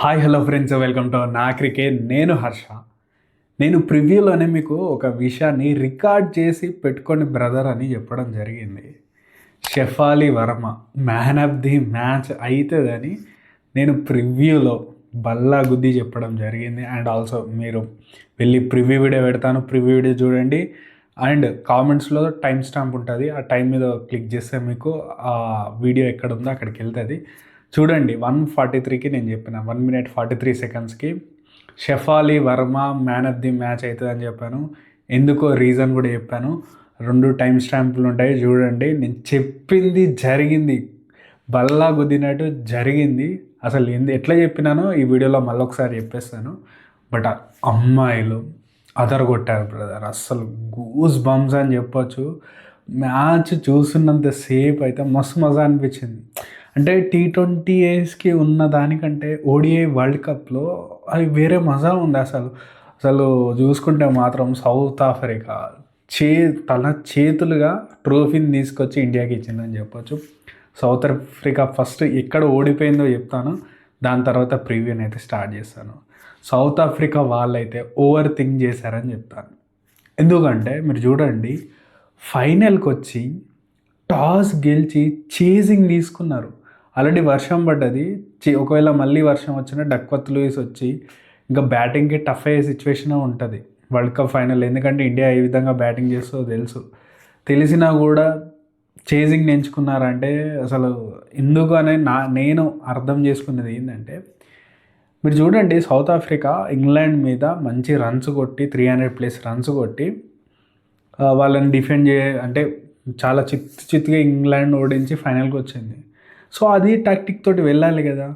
Hi hello friends welcome to నా cricket నేను హర్ష. నేను ప్రివ్యూలోనే మీకు ఒక విషయాన్ని రికార్డ్ చేసి పెట్టుకోండి బ్రదర్ అని చెప్పడం జరిగింది. Shefali Verma man of the match అవుతుందని నేను ప్రివ్యూలో బల్లా గుద్ది చెప్పడం జరిగింది. అండ్ ఆల్సో మీరు వెళ్ళి ప్రివ్యూ వీడియో పెడతాను. ప్రివ్యూ వీడియో చూడండి. అండ్ కామెంట్స్లో టైం స్టాంప్ ఉంటుంది. ఆ టైం మీద క్లిక్ చేస్తే మీకు ఆ వీడియో ఎక్కడ ఉందో అక్కడికి వెళ్తుంది. చూడండి వన్ ఫార్టీ త్రీకి నేను చెప్పిన one minute forty three సెకండ్స్కి Shefali Verma man of the match అవుతుందని చెప్పాను. ఎందుకో రీజన్ కూడా చెప్పాను. రెండు టైం స్టాంపులు ఉంటాయి చూడండి. నేను చెప్పింది జరిగింది. బల్లా గుద్దినట్టు జరిగింది. అసలు ఎందు ఎట్లా చెప్పినానో ఈ వీడియోలో మళ్ళీ ఒకసారి చెప్పేస్తాను. బట్ అమ్మాయిలు అదర్ కొట్టారు బ్రదర్ అస్సలు గూస్ బంప్స్ అని చెప్పొచ్చు. మ్యాచ్ చూస్తున్నంత సేపు అయితే మస్తు మజా అనిపించింది. అంటే టీ ట్వంటీ ఏస్కి ఉన్న దానికంటే ఓడిఐ వరల్డ్ కప్లో అది వేరే మజా ఉంది అసలు. అసలు చూసుకుంటే మాత్రం సౌత్ ఆఫ్రికా చే తన చేతులుగా ట్రోఫీని తీసుకొచ్చి ఇండియాకి ఇచ్చిందని చెప్పొచ్చు. సౌత్ ఆఫ్రికా ఫస్ట్ ఎక్కడ ఓడిపోయిందో చెప్తాను. దాని తర్వాత ప్రీవియన్ అయితే స్టార్ట్ చేస్తాను. సౌత్ ఆఫ్రికా వాళ్ళైతే ఓవర్ థింక్ చేశారని చెప్తాను. ఎందుకంటే మీరు చూడండి ఫైనల్కి వచ్చి టాస్ గెలిచి చేజింగ్ తీసుకున్నారు. ఆల్రెడీ వర్షం పడ్డది. ఒకవేళ మళ్ళీ వర్షం వచ్చినా డక్వత్ లూయిస్ వచ్చి ఇంకా బ్యాటింగ్కి టఫ్ అయ్యే సిచ్యువేషన్ ఉంటుంది. World cup final. ఎందుకంటే ఇండియా ఏ విధంగా బ్యాటింగ్ చేస్తుందో తెలుసు. తెలిసినా కూడా చేజింగ్ నేర్చుకున్నారంటే అసలు ఎందుకు అనే నా నేను అర్థం చేసుకున్నది ఏంటంటే మీరు చూడండి సౌత్ ఆఫ్రికా ఇంగ్లాండ్ మీద మంచి రన్స్ కొట్టి త్రీ హండ్రెడ్ ప్లస్ రన్స్ కొట్టి వాళ్ళని డిఫెండ్ చే అంటే చాలా చిత్తు చిత్తుగా ఇంగ్లాండ్ ఓడించి ఫైనల్కి వచ్చింది. సో అది టాక్టిక్ తోటి వెళ్ళాలి కదా.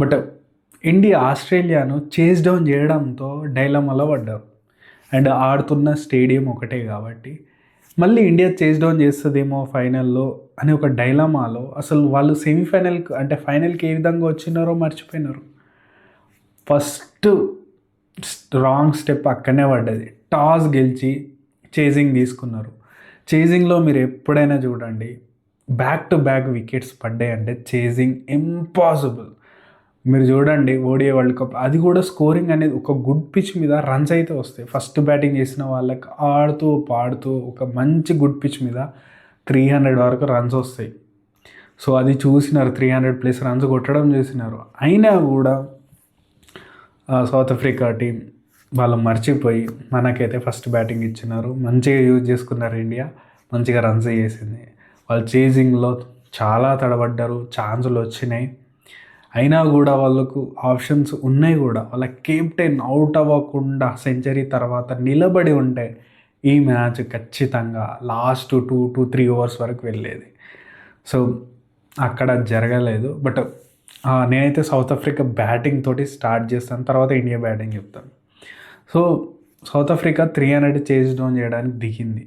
బట్ ఇండియా ఆస్ట్రేలియాను చేజ్ డౌన్ చేయడంతో డైలమాలో పడ్డారు. అండ్ ఆడుతున్న స్టేడియం ఒకటే కాబట్టి. మళ్ళీ ఇండియా చేజ్ డౌన్ చేస్తుందేమో ఫైనల్లో అని ఒక డైలమాలో అసలు వాళ్ళు సెమీఫైనల్ అంటే ఫైనల్కి ఏ విధంగా వచ్చినారో మర్చిపోయినారు. ఫస్ట్ రాంగ్ స్టెప్ అక్కడనే పడ్డది. టాస్ గెలిచి చేజింగ్ తీసుకున్నారు. చేజింగ్లో మీరు ఎప్పుడైనా చూడండి బ్యాక్ టు బ్యాక్ వికెట్స్ పడ్డాయంటే చేజింగ్ ఇంపాసిబుల్ మీరు చూడండి ఓడిఏ వరల్డ్ కప్ అది కూడా స్కోరింగ్ అనేది ఒక గుడ్ పిచ్ మీద రన్స్ అయితే వస్తాయి. ఫస్ట్ బ్యాటింగ్ చేసిన వాళ్ళకి ఆడుతూ పాడుతూ ఒక మంచి గుడ్ పిచ్ మీద త్రీ హండ్రెడ్ వరకు రన్స్ వస్తాయి. సో అది చూసినారు త్రీ హండ్రెడ్ ప్లస్ రన్స్ కొట్టడం చూసినారు. అయినా కూడా సౌత్ ఆఫ్రికా టీం వాళ్ళు మర్చిపోయి మనకైతే ఫస్ట్ బ్యాటింగ్ ఇచ్చినారు. మంచిగా యూజ్ చేసుకున్నారు ఇండియా మంచిగా రన్స్ చేసింది. వాళ్ళు చేజింగ్లో చాలా తడబడ్డారు. ఛాన్సులు వచ్చినాయి. అయినా కూడా వాళ్ళకు ఆప్షన్స్ ఉన్నాయి కూడా. వాళ్ళ కెప్టెన్ అవుట్ అవ్వకుండా సెంచరీ తర్వాత నిలబడి ఉంటే ఈ మ్యాచ్ ఖచ్చితంగా last two two three overs వరకు వెళ్ళేది. సో అక్కడ జరగలేదు. బట్ నేనైతే సౌత్ ఆఫ్రికా బ్యాటింగ్ తోటి స్టార్ట్ చేస్తాను. తర్వాత ఇండియా బ్యాటింగ్ చెప్తాను. So South Africa three hundred chase down చేయడానికి దిగింది.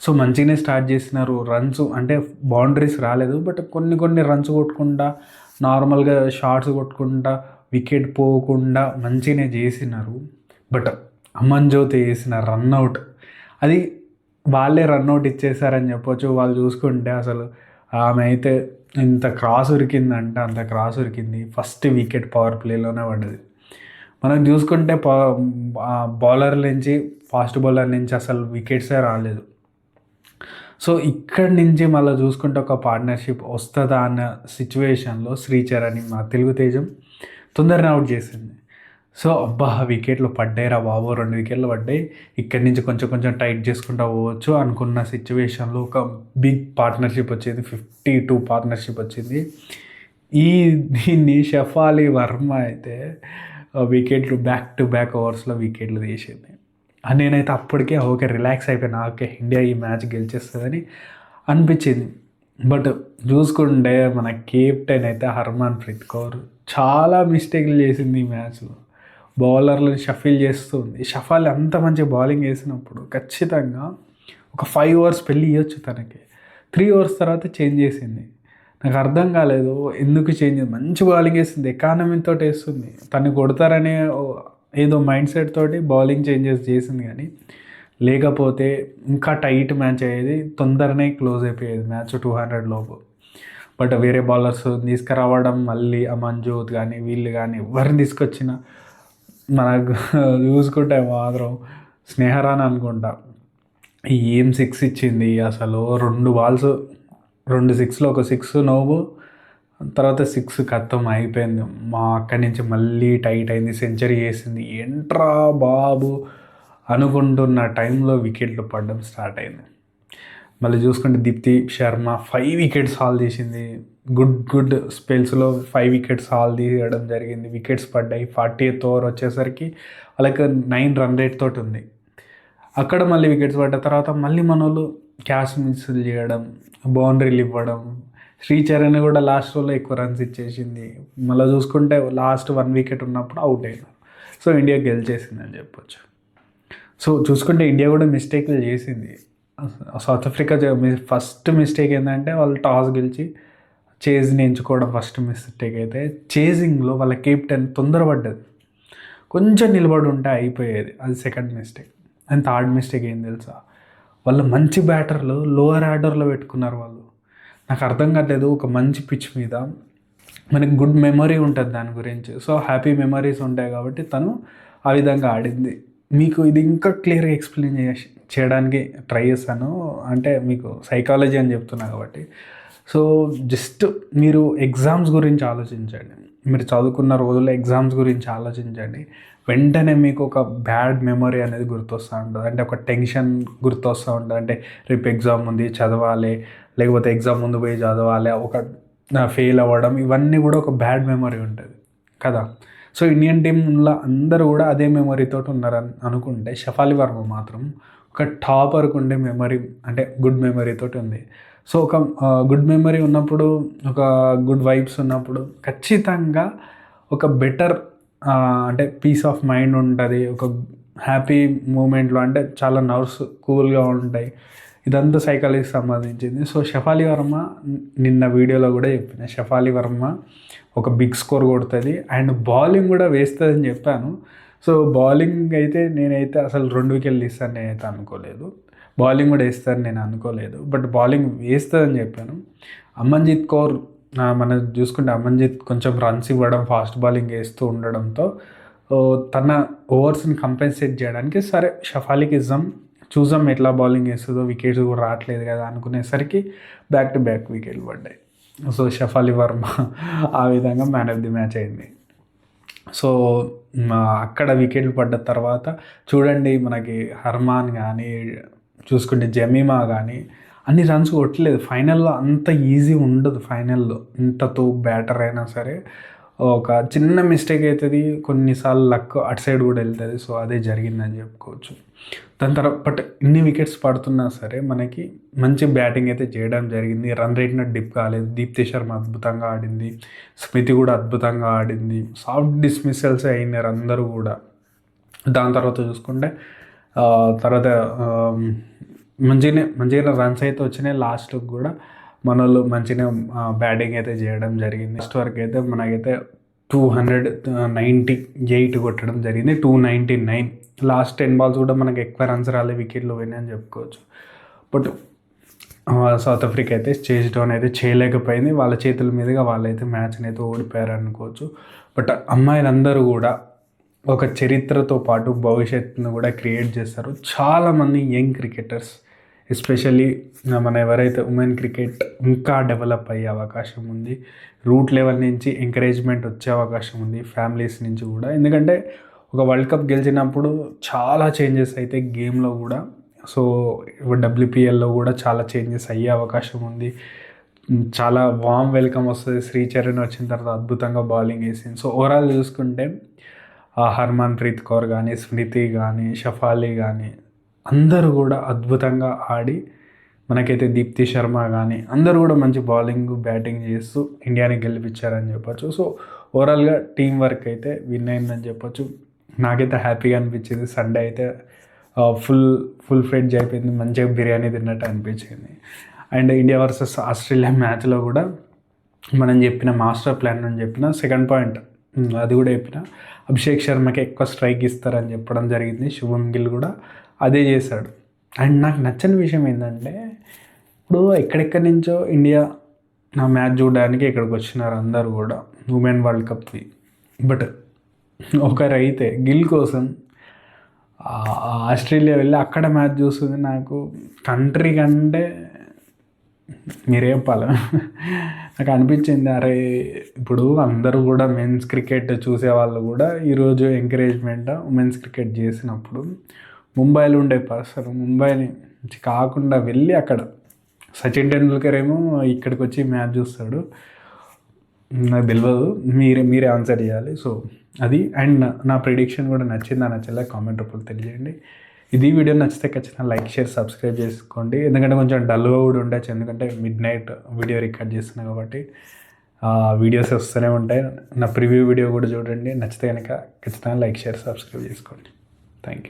సో మంచిగానే స్టార్ట్ చేసినారు. రన్స్ అంటే బౌండరీస్ రాలేదు. బట్ కొన్ని కొన్ని రన్స్ కొట్టుకుంటా నార్మల్గా షార్ట్స్ కొట్టుకుంటా వికెట్ పోకుండా మంచిగానే చేసినారు. బట్ అమన్ జ్యోతి వేసిన రన్అట్ అది వాళ్ళే రన్అట్ ఇచ్చేసారని చెప్పొచ్చు. వాళ్ళు చూసుకుంటే అసలు ఆమె అయితే ఇంత క్రాస్ ఉరికిందంటే అంత క్రాస్ ఉరికింది. ఫస్ట్ వికెట్ పవర్ ప్లేలోనే పడ్డది. మనం చూసుకుంటే బౌలర్ నుంచి ఫాస్ట్ బౌలర్ నుంచి అసలు వికెట్సే రాలేదు. సో ఇక్కడి నుంచి మళ్ళీ చూసుకుంటే ఒక పార్ట్నర్షిప్ వస్తుందా అన్న సిచ్యువేషన్లో శ్రీచరణి మా తెలుగు తేజం తొందరగా అవుట్ చేసింది. సో అబ్బా వికెట్లు పడ్డాయిరా బాబు రెండు వికెట్లు పడ్డాయి. ఇక్కడి నుంచి కొంచెం కొంచెం టైట్ చేసుకుంటా పోవచ్చు అనుకున్న సిచ్యువేషన్లో ఒక బిగ్ పార్ట్నర్షిప్ వచ్చింది. ఫిఫ్టీ టూ పార్ట్నర్షిప్ వచ్చింది. ఈ దీన్ని షఫాలి వర్మ అయితే వికెట్లు బ్యాక్ టు బ్యాక్ ఓవర్స్లో వికెట్లు తీసింది అని నేనైతే అప్పటికే ఓకే రిలాక్స్ అయిపోయినా ఓకే ఇండియా ఈ మ్యాచ్ గెలిచేస్తుందని అనిపించింది. బట్ చూసుకుంటే మన కెప్టెన్ అయితే హర్మాన్ ప్రీత్ కౌర్ చాలా మిస్టేక్లు చేసింది ఈ మ్యాచ్లో బౌలర్లను షఫిల్ చేస్తుంది. షఫాల్ అంత మంచి బౌలింగ్ వేసినప్పుడు ఖచ్చితంగా ఒక ఫైవ్ ఓవర్స్ పెళ్ళి ఇవ్వచ్చు తనకి. త్రీ ఓవర్స్ తర్వాత చేంజ్ చేసింది. నాకు అర్థం కాలేదు. ఎందుకు చేంజ్ మంచి బౌలింగ్ వేసింది ఎకానమీతో వేస్తుంది. తను కొడతారనే ఏదో మైండ్ సెట్ తోటి బౌలింగ్ చేంజెస్ చేసింది కానీ లేకపోతే ఇంకా టైట్ మ్యాచ్ అయ్యేది తొందరనే క్లోజ్ అయిపోయేది మ్యాచ్ టూ హండ్రెడ్ లోపు. బట్ వేరే బౌలర్స్ తీసుకురావడం మళ్ళీ ఆ మంజోత్ కానీ వీళ్ళు కానీ ఎవరిని తీసుకొచ్చినా మనకు చూసుకుంటే మాత్రం స్నేహరాన్ అనుకుంటా. ఏం సిక్స్ ఇచ్చింది? అసలు రెండు బాల్స్ రెండు సిక్స్లో ఒక సిక్స్ నోవు తర్వాత సిక్స్ కత్తం అయిపోయింది. మా అక్కడి నుంచి మళ్ళీ టైట్ అయింది సెంచరీ చేసింది. ఎంట్రా బాబు? అనుకుంటున్న టైంలో వికెట్లు పడడం స్టార్ట్ అయింది. మళ్ళీ చూసుకుంటే Deepti Sharma five wickets haul తీసింది గుడ్ గుడ్ స్పెల్స్లో ఫైవ్ వికెట్స్ హాల్ తీయడం జరిగింది. వికెట్స్ పడ్డాయి. ఫార్టీ ఎయిత్ ఓవర్ వచ్చేసరికి వాళ్ళకి నైన్ రన్ రేట్ తోటి ఉంది. అక్కడ మళ్ళీ వికెట్స్ పడ్డ తర్వాత మళ్ళీ మన వాళ్ళు క్యాష్ మిస్సులు చేయడం బౌండరీలు ఇవ్వడం. శ్రీచరణ్ కూడా లాస్ట్ రోజులో ఎక్కువ రన్స్ ఇచ్చేసింది. మళ్ళీ చూసుకుంటే లాస్ట్ వన్ వికెట్ ఉన్నప్పుడు అవుట్ అయినారు సో ఇండియా గెలిచేసింది అని చెప్పొచ్చు. సో చూసుకుంటే ఇండియా కూడా మిస్టేక్లు చేసింది. సౌత్ ఆఫ్రికా ఫస్ట్ మిస్టేక్ ఏంటంటే వాళ్ళు టాస్ గెలిచి చేజ్ని ఎంచుకోవడం ఫస్ట్ మిస్టేక్ అయితే చేజింగ్లో వాళ్ళ కెప్టెన్ తొందరపడ్డది. కొంచెం నిలబడి ఉంటే అయిపోయేది. అది second mistake and third mistake ఏం తెలుసా? వాళ్ళు మంచి బ్యాటర్లు లోవర్ ఆర్డర్లో పెట్టుకున్నారు వాళ్ళు. నాకు అర్థం కావట్లేదు ఒక మంచి పిచ్ మీద. మనకి గుడ్ మెమరీ ఉంటుంది దాని గురించి. సో హ్యాపీ మెమరీస్ ఉంటాయి కాబట్టి తను ఆ విధంగా ఆడింది. మీకు ఇది ఇంకా క్లియర్గా ఎక్స్ప్లెయిన్ చేసి చేయడానికి ట్రై చేస్తాను అంటే మీకు సైకాలజీ అని చెప్తున్నా కాబట్టి. సో జస్ట్ మీరు ఎగ్జామ్స్ గురించి ఆలోచించండి. మీరు చదువుకున్న రోజుల్లో ఎగ్జామ్స్ గురించి ఆలోచించండి. వెంటనే మీకు ఒక బ్యాడ్ మెమరీ అనేది గుర్తొస్తూ ఉంటుంది. అంటే ఒక టెన్షన్ గుర్తొస్తూ ఉంటుంది. అంటే రేపు ఎగ్జామ్ ఉంది చదవాలి. లేకపోతే ఎగ్జామ్ ముందు పోయి చదవాలి. ఒక ఫెయిల్ అవ్వడం. ఇవన్నీ కూడా ఒక బ్యాడ్ మెమరీ ఉంటుంది. కదా? సో ఇండియన్ టీంలో అందరూ కూడా అదే మెమరీతో ఉన్నారని అనుకుంటే షఫాలి వర్మ మాత్రం ఒక టాపర్కు ఉండే మెమరీ అంటే గుడ్ మెమరీతో ఉంది. సో ఒక గుడ్ మెమరీ ఉన్నప్పుడు ఒక గుడ్ వైబ్స్ ఉన్నప్పుడు ఖచ్చితంగా ఒక బెటర్ అంటే పీస్ ఆఫ్ మైండ్ ఉంటుంది. ఒక హ్యాపీ మూమెంట్లో అంటే చాలా నర్వ్స్ కూల్గా ఉంటాయి. ఇదంతా సైకాలజీకి సంబంధించింది. సో షఫాలి వర్మ నిన్న వీడియోలో కూడా చెప్పిన షఫాలి వర్మ ఒక బిగ్ స్కోర్ కొడుతుంది. అండ్ బౌలింగ్ కూడా వేస్తుందని చెప్పాను. సో బౌలింగ్ అయితే నేనైతే అసలు రెండు వికెట్లు ఇస్తాను నేనైతే అనుకోలేదు. బౌలింగ్ కూడా వేస్తారని నేను అనుకోలేదు. బట్ బౌలింగ్ వేస్తుందని చెప్పాను. అమన్జిత్ కౌర్ మనం చూసుకుంటే అమన్జిత్ కొంచెం రన్స్ ఇవ్వడం ఫాస్ట్ బౌలింగ్ వేస్తూ ఉండడంతో తన ఓవర్స్ని కంపెన్సేట్ చేయడానికి సరే షఫాలికి ఇద్దాం చూసాం ఎట్లా బౌలింగ్ వేస్తుందో వికెట్స్ కూడా రావట్లేదు కదా అనుకునేసరికి బ్యాక్ టు బ్యాక్ వికెట్లు పడ్డాయి. సో షఫాలి వర్మ ఆ విధంగా మ్యాన్ ఆఫ్ ది మ్యాచ్ అయింది. సో అక్కడ వికెట్లు పడ్డ తర్వాత చూడండి మనకి హర్మాన్ కానీ చూసుకుంటే జమీమా కానీ అన్ని రన్స్ కొట్టలేదు. ఫైనల్లో అంత ఈజీ ఉండదు ఫైనల్లో ఇంతతో బ్యాటర్ అయినా సరే ఒక చిన్న మిస్టేక్ అవుతుంది కొన్నిసార్లు లక్ అటు సైడ్ కూడా వెళ్తుంది. సో అదే జరిగిందని చెప్పుకోవచ్చు. దాని తర్వాత బట్ ఇన్ని వికెట్స్ పడుతున్నా సరే మనకి మంచి బ్యాటింగ్ అయితే చేయడం జరిగింది. రన్ రేట్న డిప్ కాలేదు. దీప్తి శర్మ అద్భుతంగా ఆడింది. స్మృతి కూడా అద్భుతంగా ఆడింది. సాఫ్ట్ డిస్మిసల్స్ అయినారు అందరూ కూడా. దాని తర్వాత చూసుకుంటే తర్వాత మంచిగానే మంచిగా రన్స్ అయితే వచ్చినాయి. లాస్ట్కి కూడా మన వాళ్ళు మంచిగా బ్యాటింగ్ అయితే చేయడం జరిగింది. నెక్స్ట్ వరకు అయితే మనకైతే టూ హండ్రెడ్ నైంటీ ఎయిట్ కొట్టడం జరిగింది. Two ninety nine last ten balls కూడా మనకు ఎక్కువ రన్స్ రాలే వికెట్లు పోయినాయి అని చెప్పుకోవచ్చు. బట్ సౌత్ ఆఫ్రికా అయితే చేజ్ డౌన్ అయితే చేయలేకపోయింది. వాళ్ళ చేతుల మీదుగా వాళ్ళైతే మ్యాచ్ని అయితే ఓడిపోయారు అనుకోవచ్చు బట్ అమ్మాయిలందరూ కూడా ఒక చరిత్రతో పాటు భవిష్యత్తును కూడా క్రియేట్ చేస్తారు. చాలామంది యంగ్ క్రికెటర్స్ ఎస్పెషల్లీ మన ఎవరైతే ఉమెన్ క్రికెట్ ఇంకా డెవలప్ అయ్యే అవకాశం ఉంది రూట్ లెవెల్ నుంచి ఎంకరేజ్మెంట్ వచ్చే అవకాశం ఉంది ఫ్యామిలీస్ నుంచి కూడా. ఎందుకంటే ఒక వరల్డ్ కప్ గెలిచినప్పుడు చాలా చేంజెస్ అయితే గేమ్లో కూడా సో డబ్ల్యూపీఎల్లో కూడా చాలా చేంజెస్ అయ్యే అవకాశం ఉంది. చాలా వామ్ వెల్కమ్ వస్తుంది. శ్రీచరణ్ వచ్చిన తర్వాత అద్భుతంగా బౌలింగ్ వేసింది. సో ఓవరాల్ చూసుకుంటే హర్మన్ప్రీత్ కౌర్ కానీ స్మృతి కానీ షఫాలి కానీ అందరూ కూడా అద్భుతంగా ఆడి మనకైతే దీప్తి శర్మ కానీ అందరూ కూడా మంచి బౌలింగ్ బ్యాటింగ్ చేస్తూ ఇండియాని గెలిపించారని చెప్పొచ్చు. సో ఓవరాల్గా టీం వర్క్ అయితే విన్ అయిందని చెప్పొచ్చు. నాకైతే హ్యాపీగా అనిపించింది. సండే అయితే ఫుల్ ఫుల్ ఫ్రెడ్జ్ అయిపోయింది మంచిగా బిర్యానీ తిన్నట్టు అనిపించింది. అండ్ ఇండియా వర్సెస్ ఆస్ట్రేలియా మ్యాచ్లో కూడా మనం చెప్పిన మాస్టర్ ప్లాన్ అని చెప్పిన సెకండ్ పాయింట్ అది కూడా చెప్పిన. అభిషేక్ శర్మకి ఎక్కువ స్ట్రైక్ ఇస్తారని చెప్పడం జరిగింది. శుభం గిల్ కూడా అదే చేశాడు. అండ్ నాకు నచ్చని విషయం ఏంటంటే ఇప్పుడు ఎక్కడెక్కడి నుంచో ఇండియా నా మ్యాచ్ చూడడానికి ఇక్కడికి వచ్చినారు అందరు కూడా ఉమెన్ వరల్డ్ కప్కి బట్ ఒకరైతే గిల్ కోసం ఆస్ట్రేలియా వెళ్ళి అక్కడ మ్యాచ్ చూస్తుంది నాకు కంట్రీ కంటే మీరే చెప్పాలి నాకు అనిపించింది అరే ఇప్పుడు అందరూ కూడా మెన్స్ క్రికెట్ చూసే వాళ్ళు కూడా ఈరోజు ఎంకరేజ్మెంట్ ఉమెన్స్ క్రికెట్ చేసినప్పుడు ముంబైలో ఉండే పర్సన్ ముంబైని కాకుండా వెళ్ళి అక్కడ సచిన్ టెండూల్కర్ ఏమో ఇక్కడికి వచ్చి మ్యాచ్ చూస్తాడు. నాకు తెలియదు మీరే మీరే ఆన్సర్ చేయాలి. సో అది అండ్ నా ప్రిడిక్షన్ కూడా నచ్చిందా నచ్చలే కామెంట్ రూపంలో తెలియజేయండి. ఇది వీడియో నచ్చితే ఖచ్చితంగా లైక్ షేర్ సబ్స్క్రైబ్ చేసుకోండి. ఎందుకంటే కొంచెం డల్గా కూడా ఉండొచ్చు. ఎందుకంటే మిడ్ నైట్ వీడియో రికార్డ్ చేస్తున్నా కాబట్టి వీడియోస్ వస్తూనే ఉంటాయి. నా ప్రివ్యూ వీడియో కూడా చూడండి. నచ్చితే కనుక ఖచ్చితంగా లైక్ షేర్ సబ్స్క్రైబ్ చేసుకోండి. Thank you